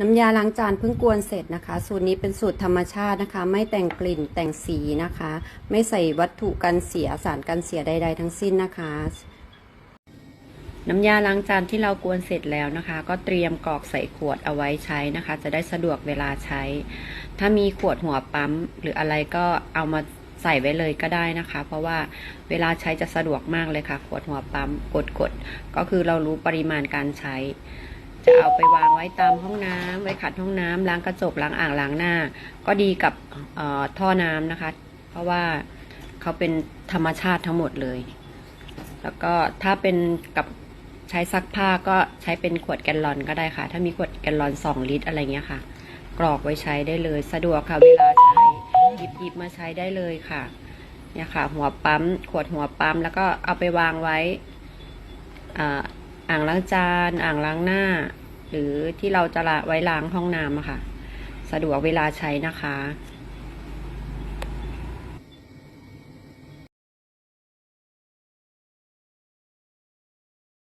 น้ำยาล้างจานเพิ่งกวนเสร็จนะคะ สูตรนี้เป็นสูตรธรรมชาตินะคะ ไม่แต่งกลิ่นแต่งสีนะคะ ไม่ใส่วัตถุกันเสียสารกันเสียใด ๆ ทั้งสิ้นนะคะ น้ำยาล้างจานที่เรากวนเสร็จแล้วนะคะ ก็เตรียมกรอกใส่ขวดเอาไว้ใช้นะคะ จะได้สะดวกเวลาใช้ ถ้ามีขวดหัวปั๊ม หรืออะไรก็เอามาใส่ไว้เลยก็ได้นะคะ เพราะว่าเวลาใช้จะสะดวกมากเลยค่ะขวดหัวปั๊มกดๆก็คือเรารู้ปริมาณการใช้ จะเอาไปวางไว้ตามห้องน้ำไว้ขัดห้องน้ำล้างกระจกล้างอ่างล้างหน้า ก็ดีกับท่อน้ำนะคะ เพราะว่าเขาเป็นธรรมชาติทั้งหมดเลย แล้วก็ถ้าเป็นกับใช้ซักผ้าก็ใช้เป็นขวดแกลลอนก็ได้ค่ะ ถ้ามีขวดแกลลอน2ลิตรอะไรเงี้ยค่ะ กรอกไว้ใช้ได้เลย สะดวกค่ะเวลาใช้หยิบหยิบมาใช้ได้เลยค่ะเนี่ยค่ะ หัวปั๊ม ขวดหัวปั๊ม แล้วก็เอาไปวางไว้อ่า อ่างล้างจาน อ่างล้างหน้า หรือที่เราจะละไว้ล้างห้องน้ำอะค่ะ สะดวกเวลาใช้นะคะ